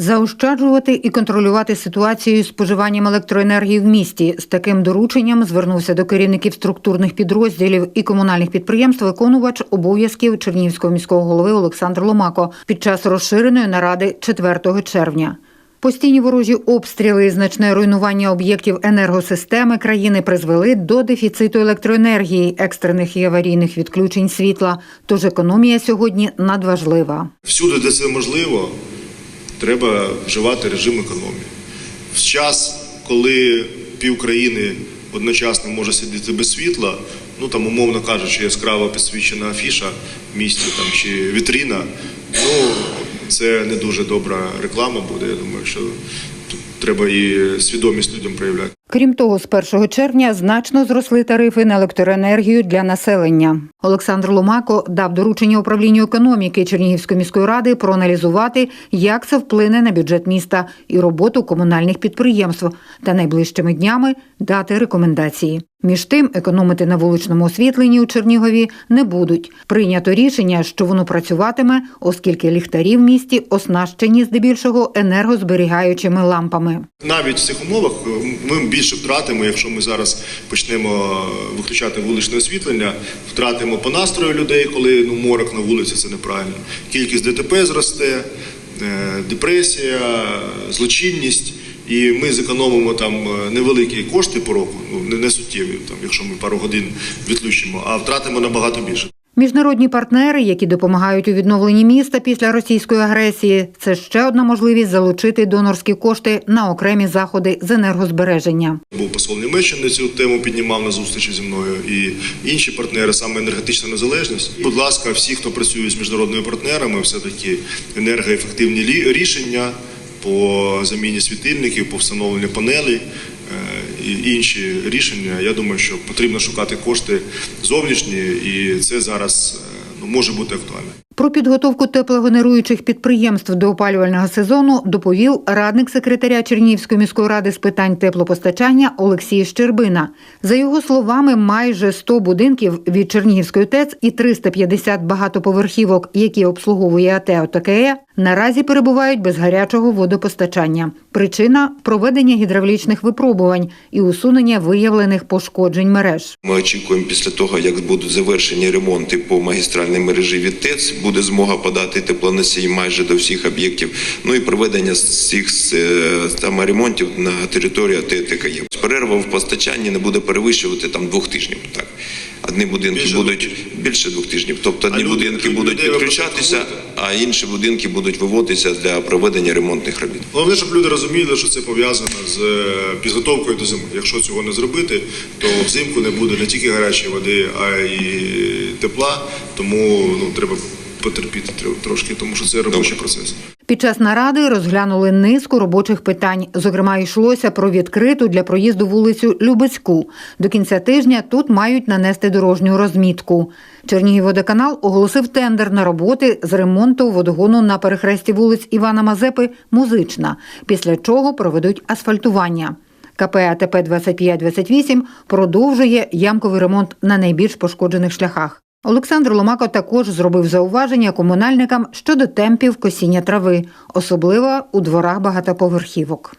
Заощаджувати і контролювати ситуацію з споживанням електроенергії в місті. З таким дорученням звернувся до керівників структурних підрозділів і комунальних підприємств виконувач обов'язків Чернігівського міського голови Олександр Ломако під час розширеної наради 4 червня. Постійні ворожі обстріли і значне руйнування об'єктів енергосистеми країни призвели до дефіциту електроенергії, екстрених і аварійних відключень світла. Тож економія сьогодні надважлива. Всюди, де це можливо, треба вживати режим економії. В час, коли пів країни одночасно може сидіти без світла, ну там, умовно кажучи, яскраво підсвічена афіша в місті там, чи вітріна, ну це не дуже добра реклама буде. Я думаю, що треба і свідомість людям проявляти. Крім того, з 1 червня значно зросли тарифи на електроенергію для населення. Олександр Ломако дав доручення управлінню економіки Чернігівської міської ради проаналізувати, як це вплине на бюджет міста і роботу комунальних підприємств, та найближчими днями дати рекомендації. Між тим, економити на вуличному освітленні у Чернігові не будуть. Прийнято рішення, що воно працюватиме, оскільки ліхтарі в місті оснащені здебільшого енергозберігаючими лампами. Навіть в цих умовах е, ми більше втратимо, якщо ми зараз почнемо виключати вуличне освітлення, втратимо по настрою людей, коли ну морок на вулиці це неправильно. Кількість ДТП зросте, е, депресія, злочинність. І ми зекономимо там е, невеликі кошти по року, ну не, не суттєві, там, якщо ми пару годин відключимо, а втратимо набагато більше. Міжнародні партнери, які допомагають у відновленні міста після російської агресії, це ще одна можливість залучити донорські кошти на окремі заходи з енергозбереження. Був посол Німеччини цю тему піднімав на зустрічі зі мною і інші партнери, саме енергетична незалежність. Будь ласка, всі, хто працює з міжнародними партнерами, все таки енергоефективні рішення по заміні світильників, по встановленню панелей е, і інші рішення. Я думаю, що потрібно шукати кошти зовнішні, і це зараз е, ну, може бути актуально. Про підготовку теплогенеруючих підприємств до опалювального сезону доповів радник секретаря Чернігівської міської ради з питань теплопостачання Олексій Щербина. За його словами, майже 100 будинків від Чернігівської ТЕЦ і 350 багатоповерхівок, які обслуговує АТ ОТКЕ, наразі перебувають без гарячого водопостачання. Причина проведення гідравлічних випробувань і усунення виявлених пошкоджень мереж. Ми очікуємо після того, як будуть завершені ремонти по магістральній мережі від ТЕЦ, буде змога подати теплоносій майже до всіх об'єктів. Ну і проведення цих е, саме ремонтів на території ТТКЄ. Перерва в постачанні не буде перевищувати там двох тижнів. Так. Одні будинки Більше будуть більше двох тижнів. Тобто одні А будинки люди- будуть підключатися, а інші будинки будуть виводитися для проведення ремонтних робіт. Головне, щоб люди розуміли, що це пов'язано з е, підготовкою до зими. Якщо цього не зробити, то взимку не буде не тільки гарячої води, а й тепла. Тому ну треба потерпіти тр- трошки, тому що це робочий процес. Під час наради розглянули низку робочих питань. Зокрема, йшлося про відкриту для проїзду вулицю Любецьку. До кінця тижня тут мають нанести дорожню розмітку. Чернігівводоканал оголосив тендер на роботи з ремонту водогону на перехресті вулиць Івана Мазепи Музична, після чого проведуть асфальтування. КП АТП 2528 продовжує ямковий ремонт на найбільш пошкоджених шляхах. Олександр Ломако також зробив зауваження комунальникам щодо темпів косіння трави, особливо у дворах багатоповерхівок.